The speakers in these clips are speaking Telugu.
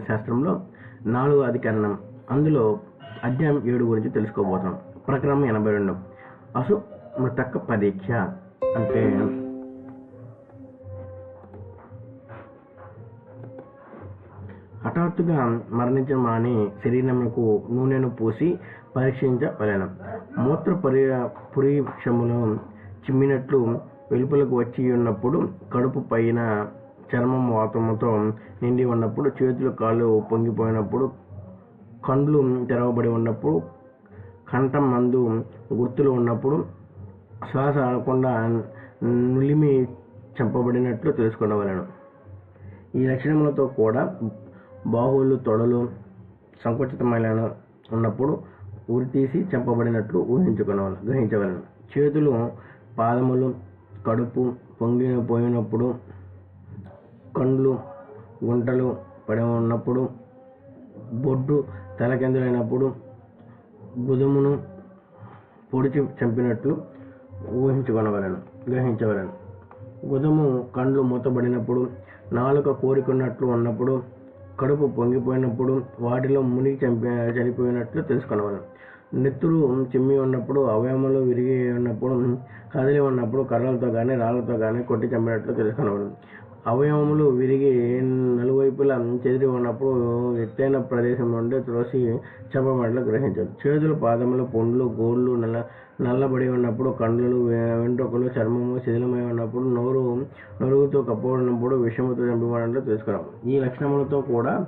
గణిత శాస్త్రంలో నాలుగో అధికరణం. అందులో అధ్యాయం ఏడు గురించి తెలుసుకోబోతున్నాం. ప్రకరణం ఎనభై రెండు. అసు మృతక పరీక్ష అంటే? హఠాత్తుగా మరణించిన మాని నూనెను పూసి పరీక్షించవలెను. మూత్ర పరి పురీక్షములు చిమ్మినట్లు వెలుపలకు వచ్చి ఉన్నప్పుడు కడుపు పైన చర్మం వాతముతో నిండి ఉన్నప్పుడు చేతులు కాళ్ళు పొంగిపోయినప్పుడు కండ్లు తెరవబడి ఉన్నప్పుడు కంఠం మందు గుర్తులు ఉన్నప్పుడు శ్వాస ఆడకుండా నులిమి చంపబడినట్లు తెలుసుకునవలను ఈ లక్షణములతో కూడా బాహువులు తొడలు సంకుచితమైన ఉన్నప్పుడు ఉరి తీసి చంపబడినట్లు ఊహించుకునవలను గ్రహించవలను. చేతులు పాదములు కడుపు పొంగిన పోయినప్పుడు కండ్లు గుంటలు పడి ఉన్నప్పుడు బొడ్డు తలకిందులైనప్పుడు గుదుమును పొడిచి చంపినట్లు ఊహించుకొనవలను గ్రహించవలను. గుదము కండ్లు మూతబడినప్పుడు నాలుక కోరికున్నట్లు ఉన్నప్పుడు కడుపు పొంగిపోయినప్పుడు వాటిలో మునిగి చంపి చనిపోయినట్లు తెలుసుకొనవలను. నెత్తురు చిమ్మి ఉన్నప్పుడు అవయవములు విరిగి ఉన్నప్పుడు కదిలి ఉన్నప్పుడు కర్రలతో కానీ రాళ్ళతో కానీ కొట్టి చంపినట్లు తెలుసుకొనవలను. అవయవములు విరిగి నలువైపులా చెదిరి ఉన్నప్పుడు ఎత్తైన ప్రదేశం నుండి త్రోసి చెప్పబడలు గ్రహించారు చేతులు పాదములు పుండ్లు గోళ్ళు నల్ల నల్లబడి ఉన్నప్పుడు కండ్లు వెంట్రుకలు చర్మము శిథిలమై ఉన్నప్పుడు నోరు నొరుగుతో కప్పబడినప్పుడు విషముతో చంపబడినట్లు తెలుసుకున్నాం. ఈ లక్షణములతో కూడా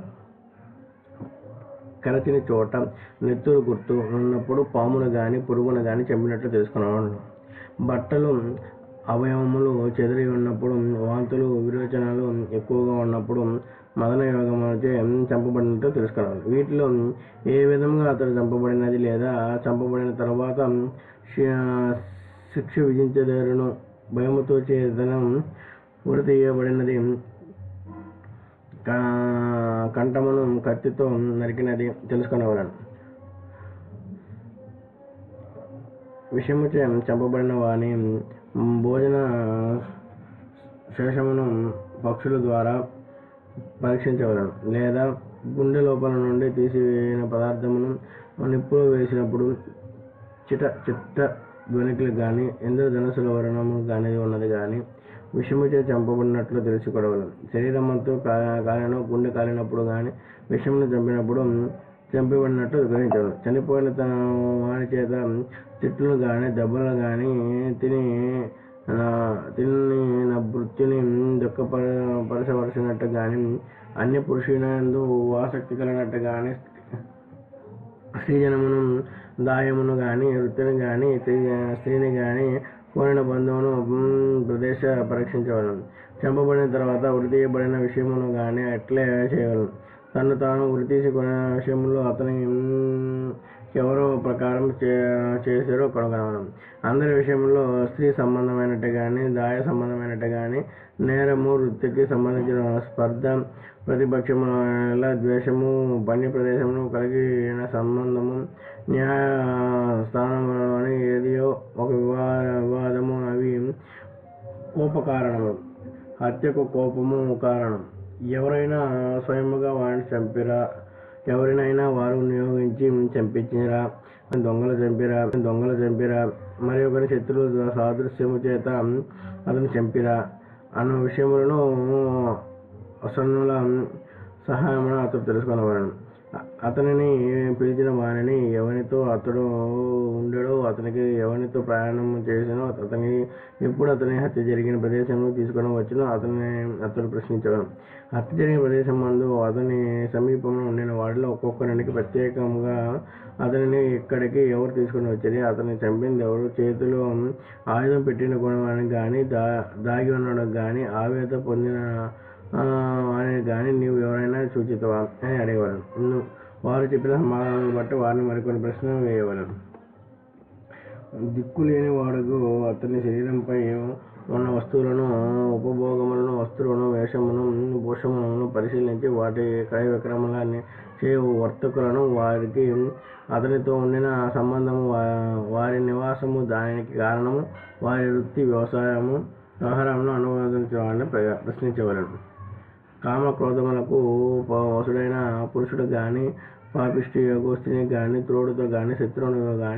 కరచిన చోట నెత్తురు గుర్తు ఉన్నప్పుడు పామును కానీ పురుగును కానీ చంపినట్లు తెలుసుకున్నాం. బట్టలు అవయవములు చెదిరి ఉన్నప్పుడు వాంతులు ఎక్కువగా ఉన్నప్పుడు మదన యోగముచే చంపబడినట్టు తెలుసుకున్నాం వీటిలో ఏ విధంగా అతడు చంపబడినది లేదా చంపబడిన తర్వాత శి- శిక్ష విధించదరును భయముతో చేతనం ఉరి తీయబడినది కంఠమును కత్తితో నరికినది తెలుసుకునేవాళ్ళను విషముచే చంపబడిన వాని భోజన శేషమును పక్షుల ద్వారా పరీక్షించవలను లేదా గుండె లోపల నుండి తీసివేసిన పదార్థమును నిప్పులో వేసినప్పుడు చిట చిట్ట ధ్వనికులు కానీ ఇంద్రధనస్సుల వర్ణము కానీ ఉన్నది కానీ విషముచే చంపబడినట్లు తెలుసుకోవడం శరీరమంతో కాలిన గుండె కాలినప్పుడు కానీ విషమును చంపినప్పుడు చంపబడినట్లు గ్రహించడం చనిపోయిన తన వాని చేత తిట్లు కానీ దెబ్బలు కానీ తిని నా తిని నా వృత్తిని దుఃఖపర పరచవలసినట్టు కానీ అన్య పురుషునందు ఆసక్తి కలిగినట్టు కానీ స్త్రీజనమును దాయమును కానీ వృత్తిని కానీ స్త్రీని కానీ కోరిన బంధువును ప్రదేశ పరీక్షించవలను. చంపబడిన తర్వాత వృత్తి చేయబడిన విషయమును కానీ అట్లే చేయవలను. తను తాను వృత్తి తీసుకున్న విషయంలో అతని ఎవరో ప్రకారం చే చేశారో కనుగొనవలను అందరి విషయంలో స్త్రీ సంబంధమైనట్టు కానీ దాయ సంబంధమైనట్టు కానీ నేరము వృత్తికి సంబంధించిన స్పర్ధ ప్రతిపక్షముల ద్వేషము పని ప్రదేశమును కలిగిన సంబంధము న్యాయ స్థానంలోని ఏదియో ఒక వివా వివాదము అవి కోపకారణములు హత్యకు కోపము కారణం. ఎవరైనా స్వయముగా వారిని చంపిరా? ఎవరినైనా వారు వినియోగించి చంపించిరా దొంగలు చంపిరా? దొంగలు చంపిరా? మరి ఒకరి శత్రువు సాదృశ్యము చేత అతను చంపిరా? అన్న విషయములను అసన్నుల సహాయమును అతడు తెలుసుకునేవాడు అతనిని పిలిచిన వానిని ఎవరితో అతడు ఉండడో అతనికి ఎవరితో ప్రయాణం చేసినో అతని ఎప్పుడు అతని హత్య జరిగిన ప్రదేశంలో తీసుకొని వచ్చినో అతని అతడు ప్రశ్నించడం హత్య జరిగిన ప్రదేశం మందు అతని సమీపంలో ఉండిన వాడిలో ఒక్కొక్కరికి ప్రత్యేకంగా అతనిని ఇక్కడికి ఎవరు తీసుకొని వచ్చారు? అతన్ని చంపింది ఎవరు? చేతిలో ఆయుధం పెట్టిన కొనవానికి కానీ దా దాగి ఉండడం కానీ ఆవేద పొందిన అని కానీ నీవు ఎవరైనా సూచితవా అని అడిగేవాడు వారు చెప్పిన సమాధానాలను బట్టి వారిని మరికొన్ని ప్రశ్నలు వేయవలను. దిక్కులేని వాడుకు అతని శరీరంపై ఉన్న వస్తువులను ఉపభోగములను వస్తువులను వేషమును భూషములను పరిశీలించి వాటి క్రయ విక్రమాలని చేయు వర్తకులను వారికి అతనితో ఉండిన సంబంధము వారి నివాసము దానికి కారణము వారి వృత్తి వ్యవసాయము వ్యవహారంలో అనువాదించవాలని ప్రశ్నించవలను. కామ క్రోధములకు వసుడైన పురుషుడు గాని పాపిష్టి యోగస్తుని గాని త్రోడుతో గాని శత్రువునితో గాని